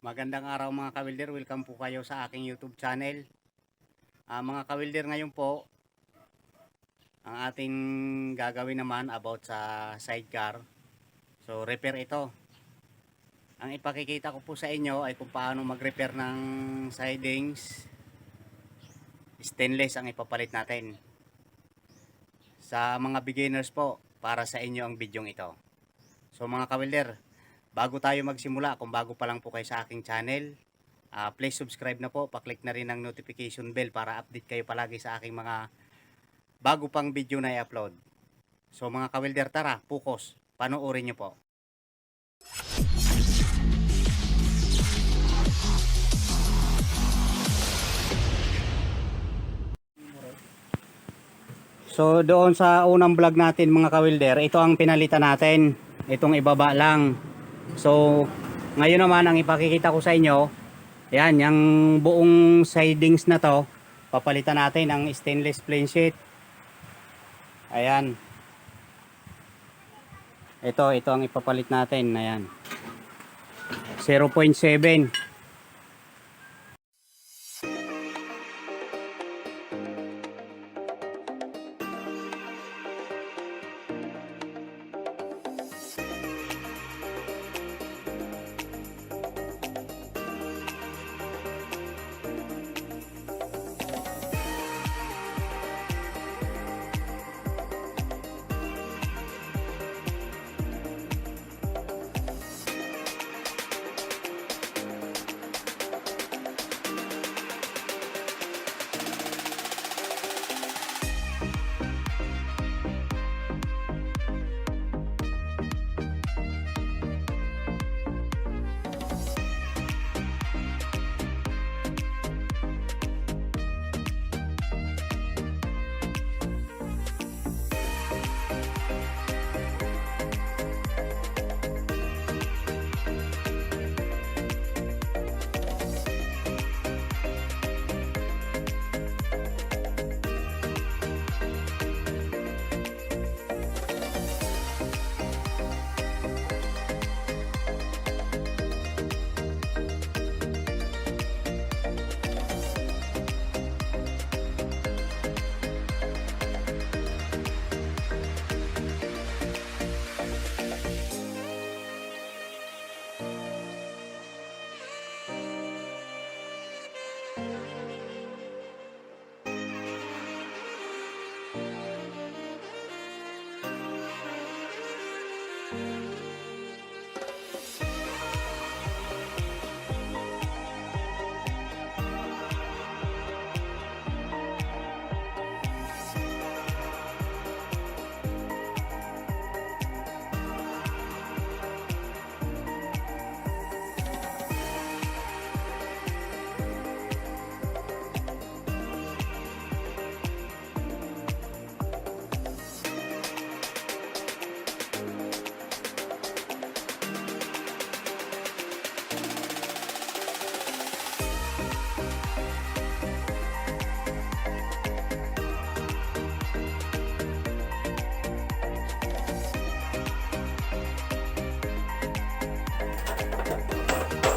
Magandang araw mga kawilder, welcome po kayo sa aking YouTube channel. Ah, mga kawilder ngayon po, ang ating gagawin naman about sa sidecar. So repair ito. Ang ipakikita ko po sa inyo ay kung paano mag-repair ng sidings. Stainless ang ipapalit natin. Sa mga beginners po, para sa inyo ang bidyong ito. So mga kawilder, bago tayo magsimula, kung bago pa lang po kayo sa aking channel, ah, please subscribe na po, paklik na rin ang notification bell para update kayo palagi sa aking mga bago pang video na i-upload. So mga kawilder, tara, focus, panoorin nyo po. So doon sa unang vlog natin mga kawilder, ito ang pinalitan natin. Itong ibaba lang. So ngayon naman ang ipakikita ko sa inyo, yan, yung buong sidings na to, papalitan natin ng stainless plain sheet. Ayan. Ito, ito ang ipapalit natin. Ayan. 0.7.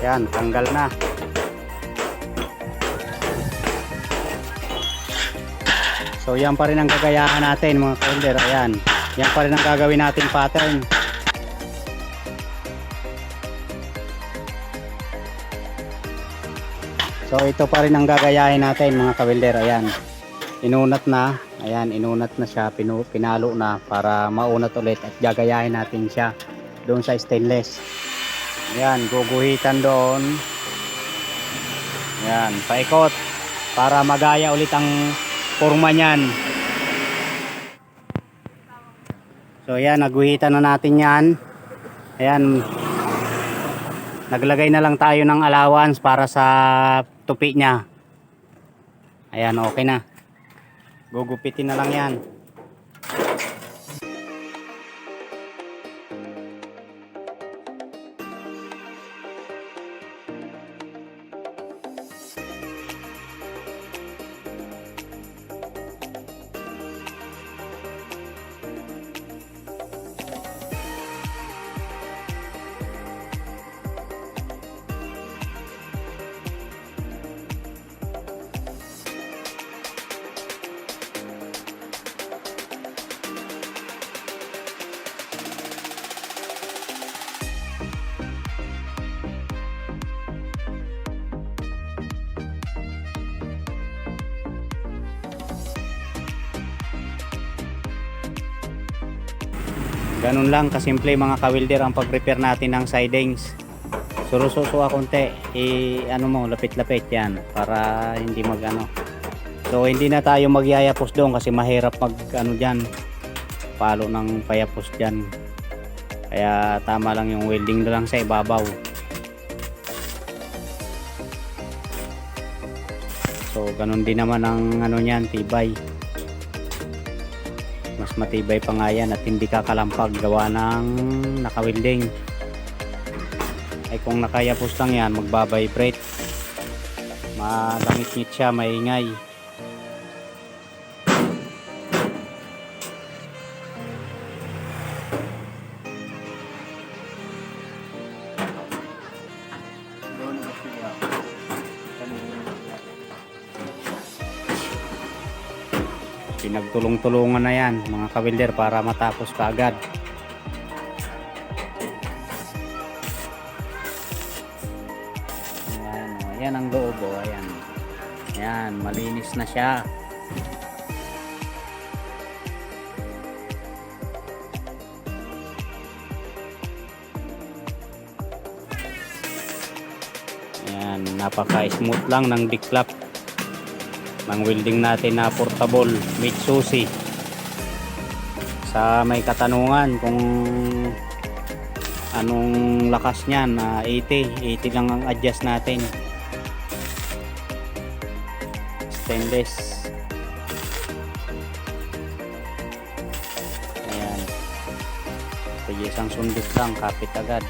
Yan, tanggal na. So yan pa rin ang gagayahan natin mga kawilder. Ayan. Yan pa rin ang gagawin natin pattern. So ito pa rin ang gagayahin natin mga kawilder. Ayan. Inunat na. Ayan, inunat na siya. Pinu, pinalo na para maunat ulit at gagayahin natin siya doon sa stainless. Ayan, guguhitan doon. Ayan, paikot para magaya ulit ang forma niyan. So ayan, naguhitan na natin yan. Ayan, naglagay na lang tayo ng allowance para sa tupi niya. Ayan, okay na. Gugupitin na lang yan. Ganun lang kasimple mga kawilder ang pag-repair natin ng sidings. Surususuwa konti, i ano mo, lapit-lapit yan para hindi mag ano. So hindi na tayo magyayapos doon kasi mahirap mag ano diyan. Palo ng payapos diyan. Kaya tama lang yung welding na lang sa ibabaw. So ganun din naman ang ano niyan, tibay. Mas matibay pa nga yan at hindi kakalampag gawa ng nakawilding. Ay kung nakayapos lang yan, magbabibrate. Malangit-ngit siya, maingay. Pinagtulong-tulungan na yan mga kawilder para matapos kaagad. Ayan, o. ayan ang loob o. Ayan. Ayan, malinis na siya. Ayan, napaka-smooth lang ng diklap ng welding natin na portable Mitsusi sa may katanungan kung anong lakas niyan na 80 80 lang ang adjust natin. Stainless. Ayan. Sige isang sundot lang kapit agad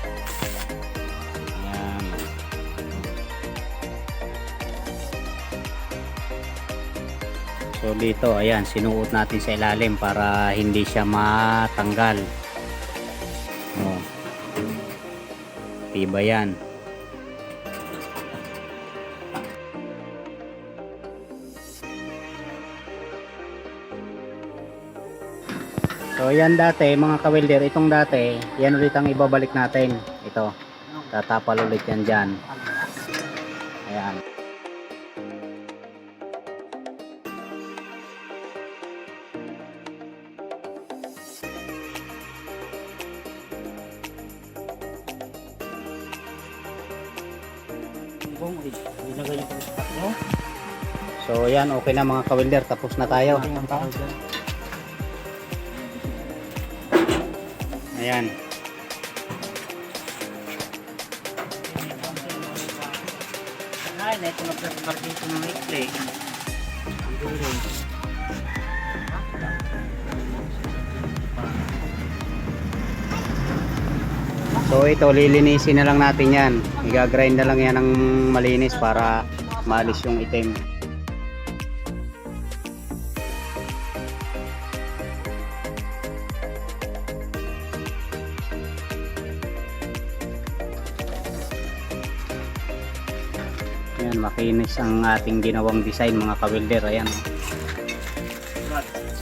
So dito, ayan, sinuot natin sa ilalim para hindi siya matanggal. Oh. Tiba yan. So yan dati, mga kawilder, itong dati, yan ulit ang ibabalik natin. Ito, tatapal ulit yan dyan. Ayan. So yan, okay na mga kawilder, tapos na tayo. Ayan. Ay, na ito na plastic dito ng ikli. Ang dulo. So ito, lilinisin na lang natin yan. Iga-grind na lang yan ng malinis para maalis yung itim. Ayan, makinis ang ating ginawang design mga kawilder. Ayan. oh.